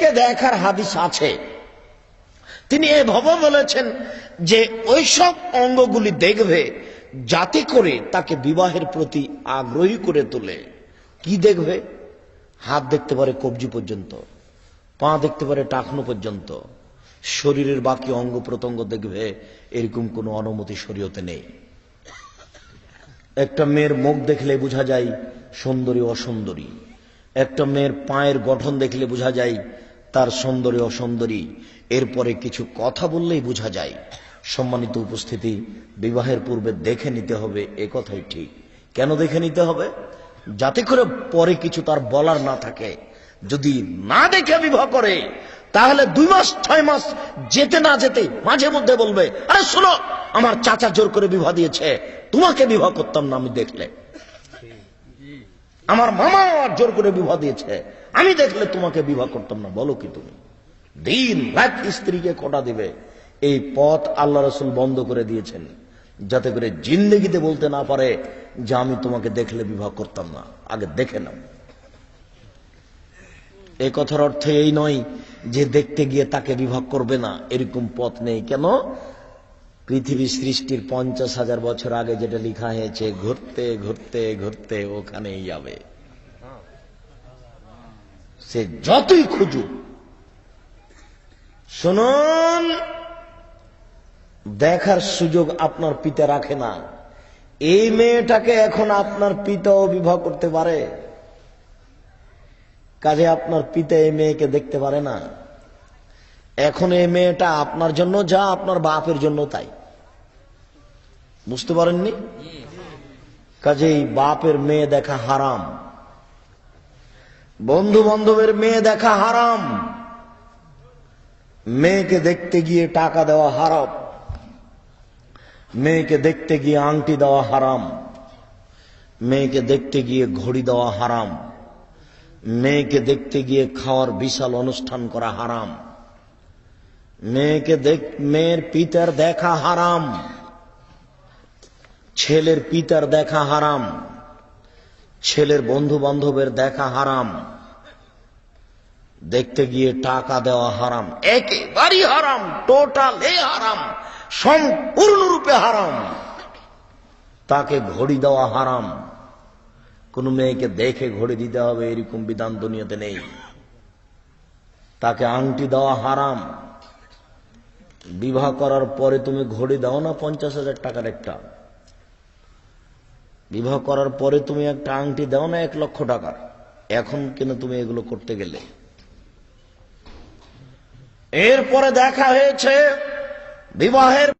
মেয়েকে দেখার হাদিস আছে। তিনি এভাবে বলেছেন যে ওইসব অঙ্গগুলি দেখবে, যাতে করে তাকে বিবাহের প্রতি আগ্রহী করে তোলে। কি দেখবে? হাত দেখতে পারে কবজি পর্যন্ত, পা দেখতে পারে টাকনো পর্যন্ত। শরীরের বাকি অঙ্গ প্রত্যঙ্গ দেখবে, এরকম কোনো অনুমতি শরীয়তে নেই। একটা মেয়ের মুখ দেখলে বোঝা যায় সুন্দরী অসুন্দরী। একটা মেয়ের পায়ের গঠন দেখলে বোঝা যায় তার সুন্দরী অসুন্দরী এরপরে কিছু কথা বললেই বোঝা যায়। সম্মানিত উপস্থিতি, বিবাহের পূর্বে দেখে নিতে হবে এ কথাই ঠিক। কেন দেখে নিতে হবে? যাতে করে পরে কিছু তার বলার না থাকে। যদি না দেখে বিবাহ করে, তাহলে দুই মাস, ছয় মাস যেতে না যেতে মাঝে মধ্যে বলবে, আরে শোনো, আমার চাচা জোর করে বিবাহ দিয়েছে। তোমাকে বিবাহ করতাম না আমি দেখলে। আমার মামা জোর করে বিবাহ দিয়েছে। আমি দেখলে তোমাকে বিবাহ করতাম না, বলো কি তুমি? দিন রাত স্ত্রীকে খোটা দিবে? এই পথ আল্লাহ রসুল বন্ধ করে দিয়েছেন, যাতে করে জিন্দগিতে বলতে না পারে যে আমি তোমাকে দেখলে বিবাহ করতাম না। আগে দেখে নাও। এই কথার অর্থ এই নয় যে দেখতে গিয়ে তাকে বিভাগ করবে না, এরকম পথ নেই। কেন? পৃথিবী সৃষ্টির পঞ্চাশ হাজার বছর আগে যেটা লেখা হয়েছে, ঘুরতে ঘুরতে ঘুরতে ওখানেই যাবে। সে যতই খুঁজুক। শুনুন, দেখার সুযোগ আপনার পিতা রাখে না। এই মেয়েটাকে এখন আপনার পিতাও বিবাহ করতে পারে। কাজে আপনার পিতা এই মেয়েকে দেখতে পারে না। এখন এই মেয়েটা আপনার জন্য যা, আপনার বাপের জন্য তাই। বুঝতে পারেননি? কাজেই বাপের মেয়ে দেখা হারাম। বন্ধু বান্ধবের মেয়ে দেখা হারাম। মেয়েকে দেখতে গিয়ে টাকা দেওয়া হারাম। মেয়েকে দেখতে গিয়ে আংটি দেওয়া হারাম। মেয়েকে দেখতে গিয়ে ঘড়ি দেওয়া হারাম। মেয়েকে দেখতে গিয়ে খাওয়ার বিশাল অনুষ্ঠান করা হারাম। মেয়েকে দেখ, মেয়ের পিতার দেখা হারাম। ছেলের পিতার দেখা হারাম। ছেলের বন্ধু বান্ধবের দেখা হারাম। দেখতে গিয়ে টাকা দেওয়া হারাম। একেবারই হারাম, টোটাল এ হারাম, সম্পূর্ণরূপে হারাম। তাকে ঘড়ি দেওয়া হারাম। কোন মেয়েকে দেখে ঘড়ি দিতে হবে, এরকম বিধান দুনিয়াতে নেই। তাকে আংটি দেওয়া হারাম। বিবাহ করার পরে তুমি ঘড়ি দাও না, পঞ্চাশ হাজার টাকার একটা। বিবাহ করার পরে তুমি একটা আংটি দাও না এক লক্ষ টাকার। এখন কেন তুমি এগুলো করতে গেলে? এরপরে দেখা হয়েছে বিবাহের